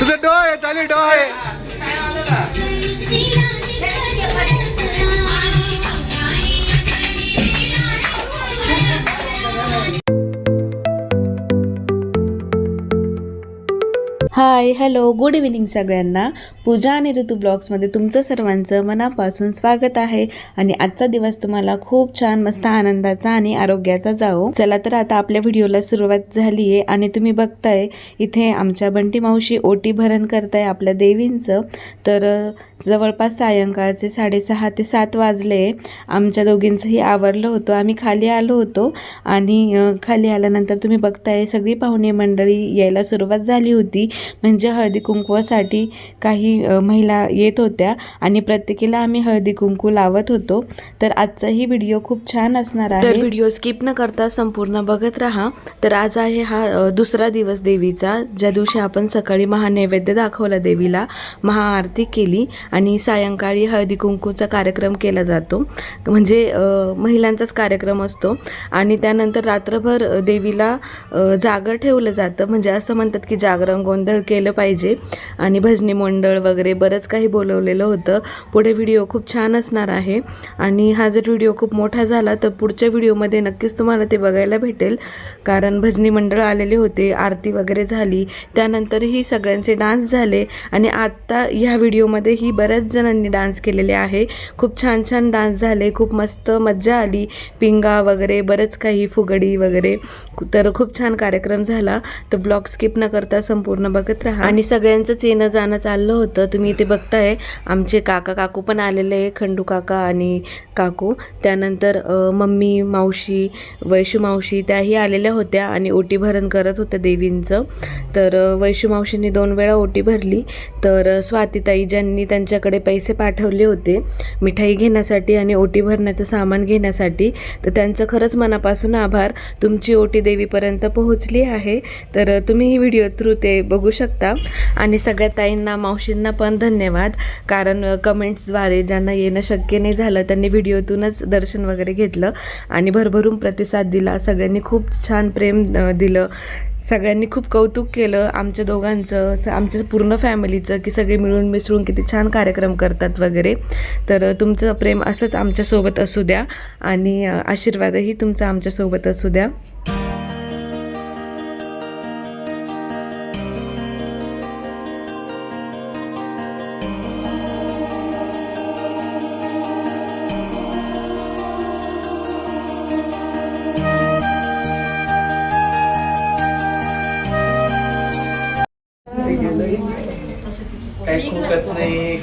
तुझं डोळे चालू डोळे. हाय हॅलो गुड इव्हिनिंग सगळ्यांना. पूजा आणि ऋतू ब्लॉग्समध्ये तुमचं सर्वांचं मनापासून स्वागत आहे. आणि आजचा दिवस तुम्हाला खूप छान मस्त आनंदाचा आणि आरोग्याचा जाओ चला तर आता आपल्या व्हिडिओला सुरुवात झाली आहे आणि तुम्ही बघताय इथे आमच्या बंटी मावशी ओटी भरण करताय आपल्या देवींचं. तर जवळपास सायंकाळचे साडेसहा ते सात वाजले. आमच्या दोघींचंही आवरलं होतं. आम्ही खाली आलो होतो. आणि खाली आल्यानंतर तुम्ही बघताय सगळी पाहुणे मंडळी यायला सुरुवात झाली होती. म्हणजे हळदी कुंकवासाठी काही महिला येत होत्या आणि प्रत्येकीला आम्ही हळदी कुंकू लावत होतो. तर आजचाही व्हिडिओ खूप छान असणार आहे. तर व्हिडिओ स्किप न करता संपूर्ण बघत राहा. तर आज आहे हा दुसरा दिवस देवीचा ज्या दिवशी आपण सकाळी महानैवेद्य दाखवला देवीला महाआरती केली आणि सायंकाळी हळदी कुंकूचा कार्यक्रम केला जातो. म्हणजे महिलांचाच कार्यक्रम असतो आणि त्यानंतर रात्रभर देवीला जागर ठेवलं जातं. म्हणजे असं म्हणतात की जागरण गोंधळ केलं पाहिजे. आणि भजनी मंडळ वगैरे बरंच काही बोलवलेलं होतं. पुढे व्हिडिओ खूप छान असणार आहे. आणि हा जर व्हिडिओ खूप मोठा झाला तर पुढच्या व्हिडिओमध्ये नक्कीच तुम्हाला ते बघायला भेटेल. कारण भजनी मंडळ आलेले होते आरती वगैरे झाली. त्यानंतरही सगळ्यांचे डान्स झाले. आणि आत्ता ह्या व्हिडिओमध्येही बऱ्याच जणांनी डान्स केलेले आहे. खूप छान छान डान्स झाले. खूप मस्त मज्जा आली. पिंगा वगैरे बरंच काही फुगडी वगैरे. तर खूप छान कार्यक्रम झाला. तर ब्लॉग स्किप न करता संपूर्ण बघत राहा. आणि सगळ्यांचंच येणं जाणं चाललं होतं. तुम्ही इथे बघताय आमचे काका काकू पण आलेले आहे खंडू काका आणि काकू. त्यानंतर मम्मी मावशी वैशू मावशी त्याही आलेल्या होत्या आणि ओटी भरण करत होत्या देवींचं. तर वैशू मावशींनी दोन वेळा ओटी भरली. तर स्वातीताई ज्यांनी त्यांच्याकडे पैसे पाठवले होते मिठाई घेण्यासाठी आणि ओटी भरण्याचं सामान घेण्यासाठी तर त्यांचं खरंच मनापासून आभार. तुमची ओटी देवीपर्यंत पोहोचली आहे. तर तुम्ही ही व्हिडिओ थ्रू ते बघू शकता. आणि सगळ्या ताईंना मावशींना पण धन्यवाद. कारण कमेंट्सद्वारे ज्यांना येणं शक्य नाही झालं त्यांनी व्हिडिओतूनच दर्शन वगैरे घेतलं. आणि भरभरून प्रतिसाद दिला. सगळ्यांनी खूप छान प्रेम दिलं. सगळ्यांनी खूप कौतुक केलं आमच्या दोघांचं स- आमच्या पूर्ण फॅमिलीचं की सगळे मिळून मिसळून किती छान कार्यक्रम करतात वगैरे. तर तुमचं प्रेम असंच आमच्यासोबत असू द्या. आणि आशीर्वादही तुमचा आमच्यासोबत असू द्या.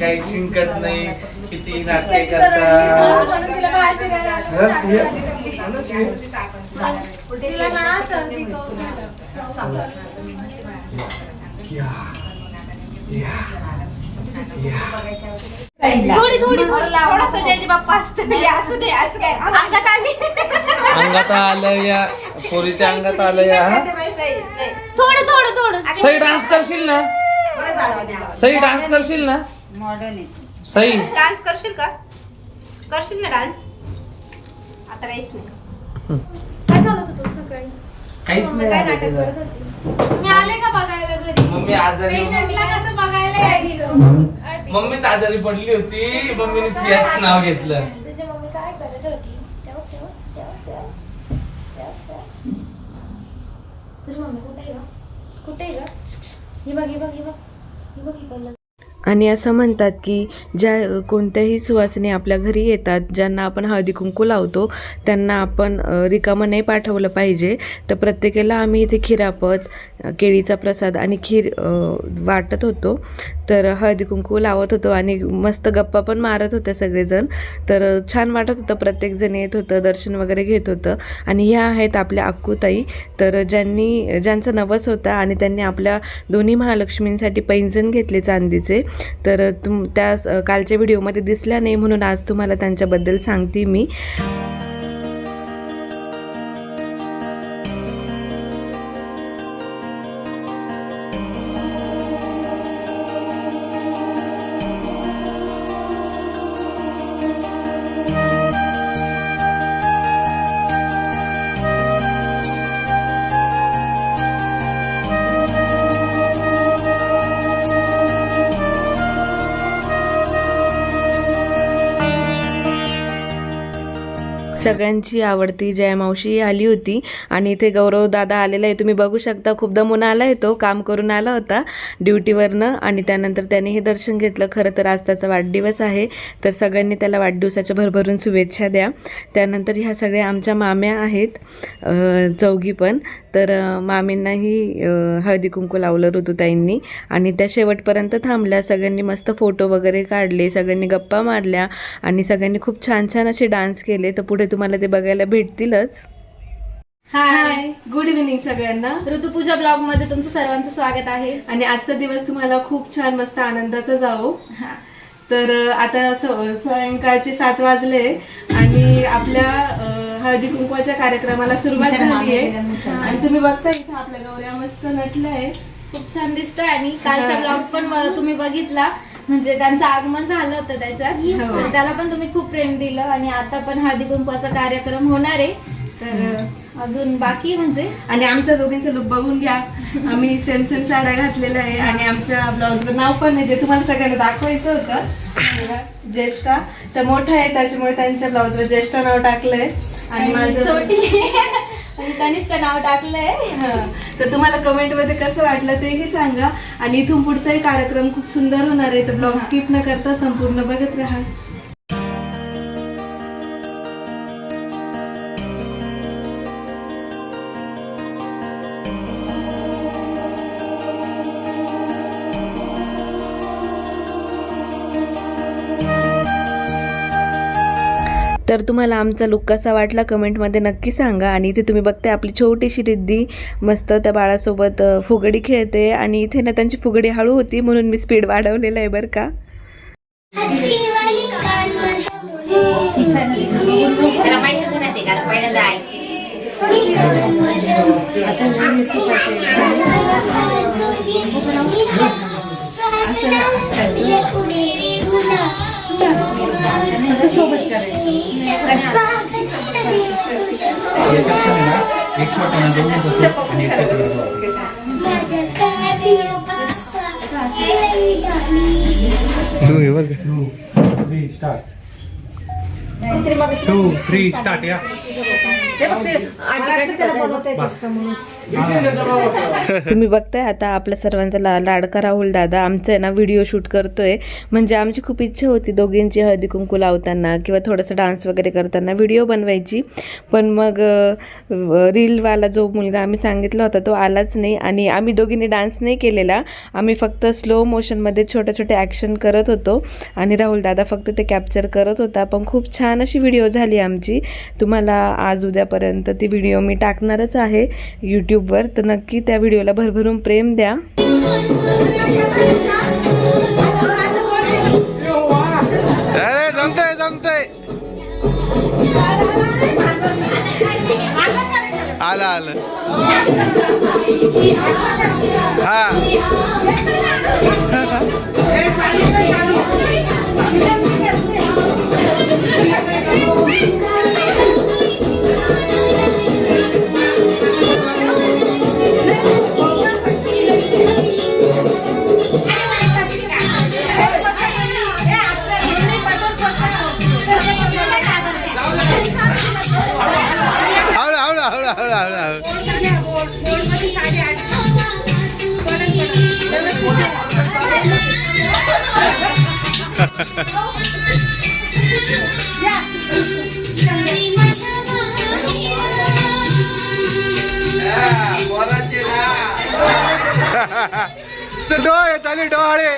काही शिंकत नाही किती नाटके. थोडी थोडी थोडी. थोडंसं जयजी बाप्पा असतं असं नाही असं काय अंगात आली. अंगात आलं या पोरीच्या अंगात आलं या? थोडं थोडं थोडं. सई डान्स करशील ना? सई डान्स करशील ना? सई. डान्स करशील का? करशील ना डान्स आता काहीच नाही. काय झालं होतं तुझं सकाळी? काहीच मम्मी नाही काय आलं नाटक तुझं. करत होती? तुम्ही आले का बघायला घरी? मम्मी आजारी पेशंटला कसं बघायला यायचं? मम्मीच आजारी पडली होती. मम्मीने सियाचं नाव घेतलं. तुझी मम्मी काय करत होती? तेव्हा तेव्हा तेव्हा तेव्हा तेव्हा तेव्हा तुझी मम्मी कुठे आहे का कुठे आहे का ही बघ ही बघ ही बघ. ही बघ ही बघ. आणि असं म्हणतात की ज्या कोणत्याही सुवासिनी आपल्या घरी येतात ज्यांना आपण हळदी कुंकू लावतो त्यांना आपण रिकामं नाही पाठवलं पाहिजे. तर प्रत्येकाला आम्ही इथे खिरापत केळीचा प्रसाद आणि खीर वाटत होतो. तर हळदी कुंकू लावत होतो आणि मस्त गप्पा पण मारत होते सगळेजण. तर छान वाटत होतं प्रत्येकजण येत होतं दर्शन वगैरे घेत होतं. आणि ह्या आहेत आपल्या अक्कूताई. तर ज्यांनी ज्यांचा नवस होता आणि त्यांनी आपल्या दोन्ही महालक्ष्मींसाठी पैंजण घेतले चांदीचे तर तुम त्या कालच्या व्हिडिओमध्ये दिसल्या नाही म्हणून आज तुम्हाला त्यांच्याबद्दल सांगते मी. सगळ्यांची आवडती जया मावशी आली होती. आणि इथे गौरव दादा आलेला आहे तुम्ही बघू शकता खूप दमून आला आहे तो काम करून आला होता ड्युटीवरनं. आणि त्यानंतर त्याने हे दर्शन घेतलं. खरं तर आज त्याचा वाढदिवस आहे. तर सगळ्यांनी त्याला वाढदिवसाच्या भरभरून शुभेच्छा द्या. त्यानंतर ह्या सगळ्या आमच्या माम्या आहेत. चौघी पण. तर मामींनाही हळदी कुंकू लावलं ऋतुताईंनी आणि त्या शेवटपर्यंत थांबल्या. सगळ्यांनी मस्त फोटो वगैरे काढले सगळ्यांनी गप्पा मारल्या आणि सगळ्यांनी खूप छान छान असे डान्स केले. तर पुढे तुम्हाला ते बघायला भेटतीलच. हाय गुड इव्हिनिंग सगळ्यांना. ऋतुपूजा ब्लॉगमध्ये तुमचं सर्वांचं स्वागत आहे. आणि आजचा दिवस तुम्हाला खूप छान मस्त आनंदाचा जावो. हा. तर आता सायंकाळचे सात वाजले आणि आपल्या हळदी कुंकवाच्या कार्यक्रमाला सुरुवात झाली आहे. आणि तुम्ही बघता इथं आपल्या गौऱ्या मस्त नटलंय. खूप छान दिसतोय आणि कालचा ब्लॉग पण तुम्ही बघितला. म्हणजे त्यांचं आगमन झालं होतं त्याच्यात हो. तर त्याला पण तुम्ही खूप प्रेम दिलं आणि आता पण हळदी कुंकवाचा कार्यक्रम होणार आहे. तर अजून बाकी म्हणजे? आणि आमच्या दोघींचं लुक बघून घ्या. आम्ही सेम सेम साड्या घातलेल्या आहे आणि आमच्या ब्लाऊजवर नाव पण आहे जे तुम्हाला सगळ्यांना दाखवायचं होतं. ज्येष्ठा. तर मोठा आहे त्याच्यामुळे त्यांच्या ब्लाऊजवर ज्येष्ठा नाव टाकलंय. आणि माझं छोटी. आणि तनिष्ठ नाव टाकलंय. हा. तर तुम्हाला कमेंटमध्ये कसं वाटलं तेही सांगा. आणि इथून पुढचाही कार्यक्रम खूप सुंदर होणार आहे तर ब्लॉग स्किप न करता संपूर्ण बघत राहा. तर तुम्हाला आमचा लुक कसा वाटला कमेंटमध्ये नक्की सांगा. आणि इथे तुम्ही बघताय आपली छोटीशी रिद्धी मस्त त्या बाळासोबत फुगडी खेळते. आणि इथे ना त्यांची फुगडी हळू होती म्हणून मी स्पीड वाढवलेलं आहे बरं का. त्याला माहिती नाही ते का पहिल्यांदा आहे याच्यात पण आहे ना एक शॉट आहे ना दोघींचा सूट आणि एक सेपरेट जाऊ टू हे बघ two three start two three start या तुम्ही बघताय आता आपल्या सर्वांचा ला लाडका राहुल दादा आमचं आहे ना व्हिडिओ शूट करतोय. म्हणजे आमची खूप इच्छा होती दोघींची हळदी कुंकू लावताना किंवा थोडंसं डान्स वगैरे करताना व्हिडिओ बनवायची. पण मग रीलवाला जो मुलगा आम्ही सांगितला होता तो आलाच नाही आणि आम्ही दोघींनी डान्स नाही केलेला. आम्ही फक्त स्लो मोशनमध्ये छोट्या छोट्या ॲक्शन करत होतो आणि राहुल दादा फक्त ते कॅप्चर करत होता. पण खूप छान अशी व्हिडिओ झाली आमची. तुम्हाला आज उद्यापर्यंत ती व्हिडिओ मी टाकणारच आहे. यूट्यूब यूट्यूबवर तर नक्की त्या व्हिडिओला भरभरून प्रेम द्या. आलं आलं. हा. डोळे चालू डोळे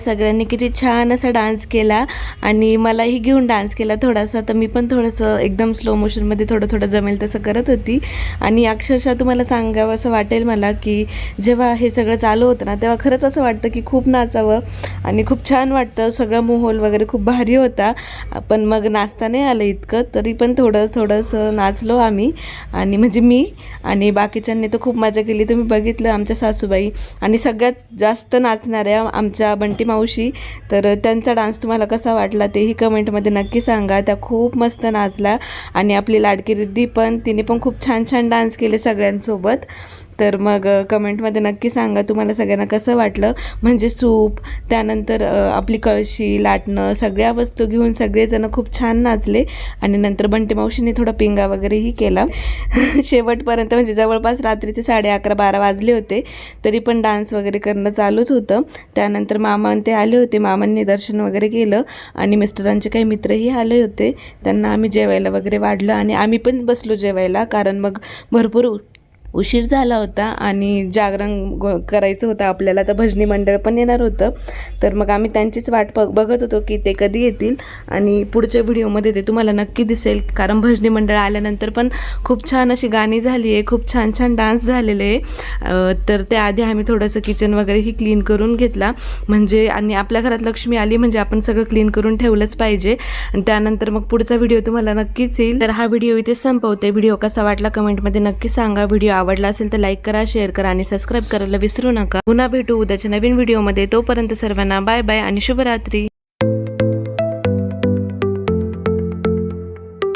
सगळ्यांनी किती छान असा डान्स केला आणि मलाही घेऊन डान्स केला थोडासा तर मी पण थोडंसं एकदम स्लो मोशनमध्ये थोडं थोडं जमेल तसं करत होती. आणि अक्षरशः तुम्हाला सांगावं असं वाटेल मला की जेव्हा हे सगळं चालू होतं ना तेव्हा खरंच असं वाटतं की खूप नाचावं आणि खूप छान वाटतं. सगळं मोहोल वगैरे खूप भारी होता. पण मग नाचता नाही आलं इतकं तरी पण थोडं थोडंसं नाचलो आम्ही आणि म्हणजे मी आणि बाकीच्यांनी तर खूप मजा केली. तुम्ही बघितलं आमच्या सासूबाई आणि सगळ्यात जास्त नाचणाऱ्या आमच्या बंटी मावशी. तर त्यांचा डान्स तुम्हाला कसा वाटला तेही कमेंटमध्ये नक्की सांगा. त्या खूप मस्त नाचल्या आणि आपली लाडकी रिद्धी पण तिने पण खूप छान छान डान्स केले सगळ्यांसोबत. तर मग कमेंटमध्ये नक्की सांगा तुम्हाला सगळ्यांना कसं वाटलं. म्हणजे सूप त्यानंतर आपली कळशी लाटणं सगळ्या वस्तू घेऊन सगळेजण खूप छान नाचले. आणि नंतर बंटी मावशीने थोडा पिंगा वगैरेही केला. शेवटपर्यंत म्हणजे जवळपास रात्रीचे साडे अकरा बारा वाजले होते. तरी पण डान्स वगैरे करणं चालूच होतं. त्यानंतर मामा आणि ते आले होते. मामांनी दर्शन वगैरे केलं आणि मिस्टरांचे काही मित्रही आले होते. त्यांना आम्ही जेवायला वगैरे वाढलं आणि आम्ही पण बसलो जेवायला कारण मग भरपूर उशीर झाला होता आणि जागरण करायचं होतं आपल्याला. तर भजनी मंडळ पण येणार होतं. तर मग आम्ही त्यांचीच वाट प बघत होतो की ते कधी येतील. आणि पुढच्या व्हिडिओमध्ये ते तुम्हाला नक्की दिसेल. कारण भजनी मंडळ आल्यानंतर पण खूप छान अशी गाणी झाली आहे. खूप छान छान डान्स झालेले आहे. तर त्याआधी आम्ही थोडंसं किचन वगैरेही क्लीन करून घेतला. म्हणजे आणि आपल्या घरात लक्ष्मी आली म्हणजे आपण सगळं क्लीन करून ठेवलंच पाहिजे. आणि त्यानंतर मग पुढचा व्हिडिओ तुम्हाला नक्कीच येईल. तर हा व्हिडिओ इथे संपवते. व्हिडिओ कसा वाटला कमेंटमध्ये नक्की सांगा. व्हिडिओ आवडला असेल तर लाईक करा शेअर करा आणि सबस्क्राईब करायला विसरू नका. पुन्हा भेटू उद्याच्या नवीन व्हिडिओमध्ये तोपर्यंत सर्वांना बाय बाय आणि शुभरात्री.